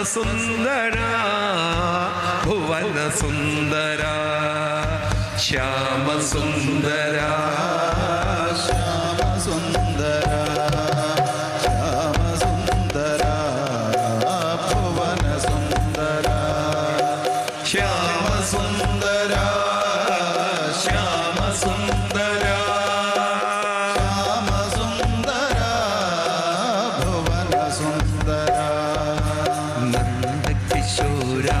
ശ്യാമസുന്ദര ഭുവന സുന്ദര ശ്യാമസുന്ദര ശ്യാമസുന്ദര ശ്യാമസുന്ദര ഭുവന സുന്ദര. ശ്യാമസുന്ദര ശ്യാമസുന്ദര ശ്യാമസുന്ദര ഭുവന സുന്ദര. शूरा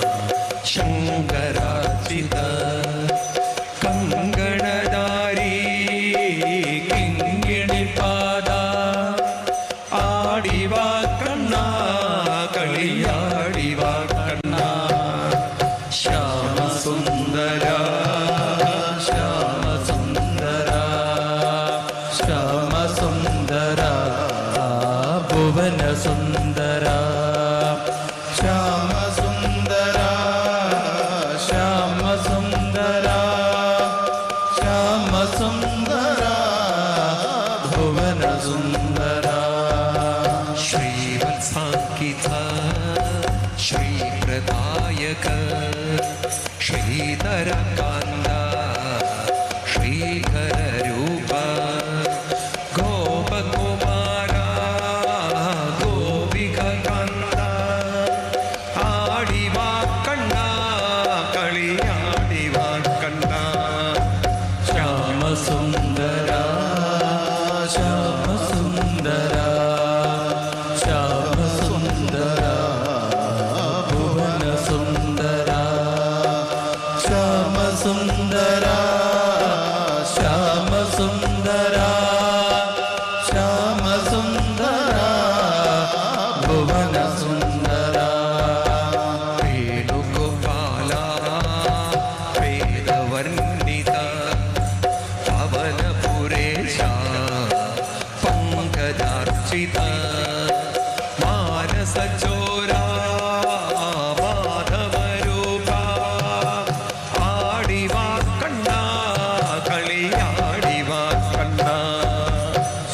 भुवनसुन्दरा श्रीमत्साङ्किता श्रीप्रदायक श्रीतरका न्दरा श्याम सुन्दरा श्याम सुन्दरा वेदवर्णिता पवन पुरेशार्चिता बाल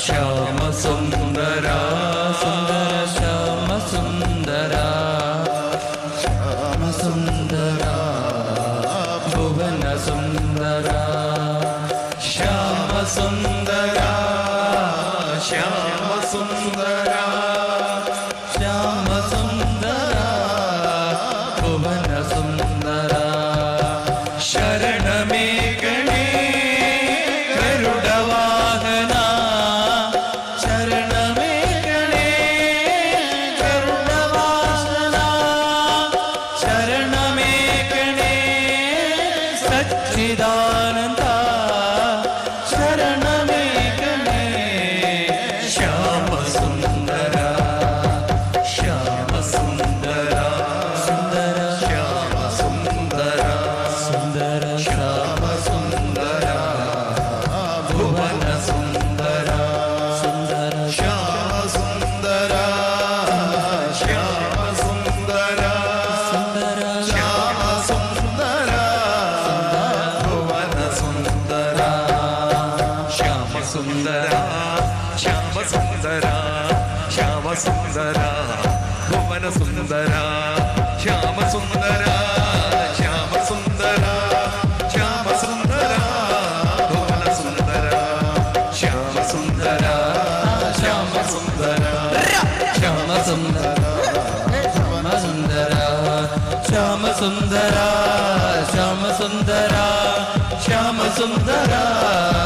श्यामसुन्दरा 기다. श्याम सुंदरा श्याम सुंदरा भुवन सुंदरा श्याम सुंदरा श्याम सुंदरा श्याम सुंदरा भुवन सुंदरा श्याम सुंदरा श्याम सुंदरा श्याम सुंदरा श्याम सुंदरा श्याम सुंदरा श्याम सुंदरा श्याम सुंदरा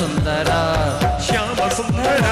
ಸುಂದರ ಶ್ಯಾಮ ಸುಂದರ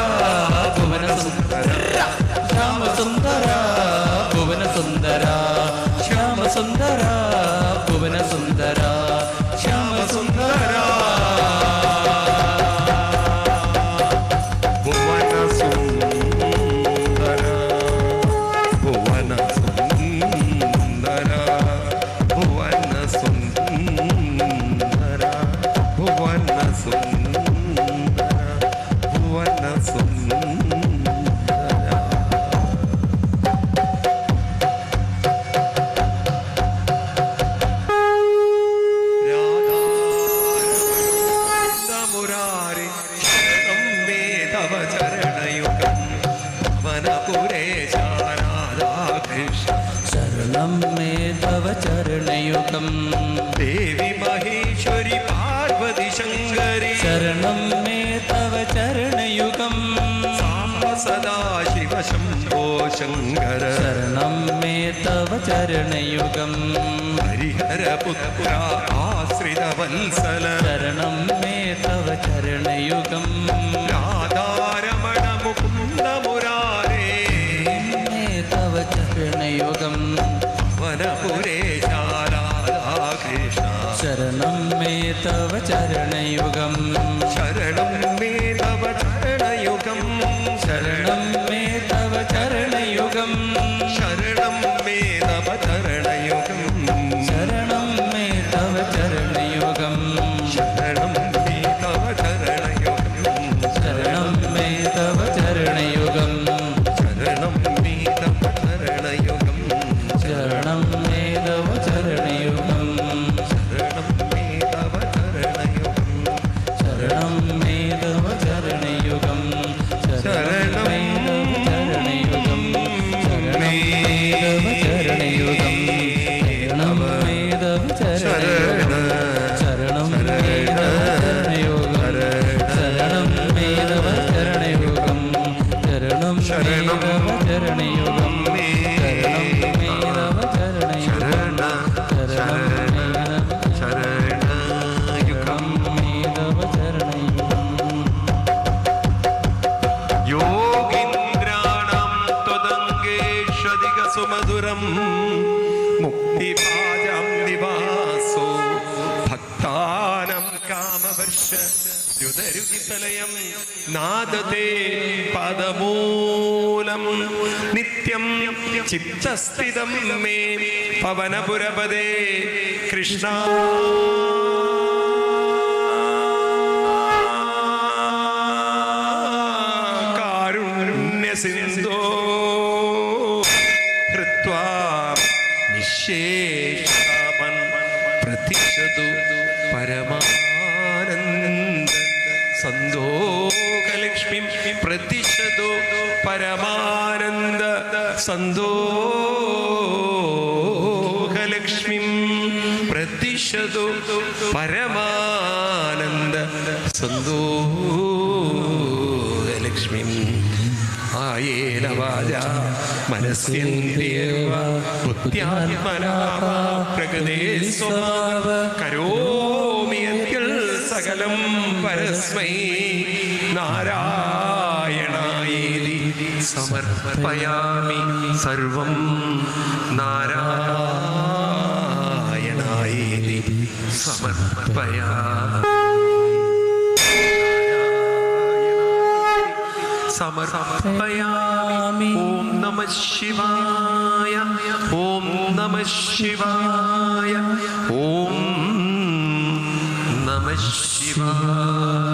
തവ ചരണയുഗം. ഹരിഹരപുത്ര ആശ്രിതവത്സല ശരണം മേ തവ ചരണയുഗം. രാധാരമണ മുകുന്ദ മുരാരേ. മേ തവ ചരണയുഗം. വനപുരേശാരാധാകൃഷ്ണ ശരണം മേ തവ ചരണയുഗം. ദ്യുതരുകിതലയം നാദത്തെ പദമൂലം നിത്യം ചിത്തസ്ഥിതം മേ പവനപുരപദേ കൃഷ്ണ. കാരുണ്യസിന്ധോ ഹൃത്വാ നിശേഷാമൻ സന്തോകലക്ഷ്മി പ്രതിശതോ പരമാനന്ദ സന്തോകലക്ഷ്മിം പ്രതിശതോ പരമാനന്ദ സന്തോകലക്ഷ്മിം ആയേന വാച മനസ്സേന്ദ്രിയവ ബുദ്ധ്യാത്മനാ വാ പ്രകൃതേ സ്വഭാവ സകലം പരസ്മൈ നാരായണായേതി സമർപ്പയാമി സർവം നാരായണായേതി സമർപ്പയാമി സമർപ്പയാമി ഓം നമ ശിവായ ഓം നമ ശിവായ ഓം നമ Shiva.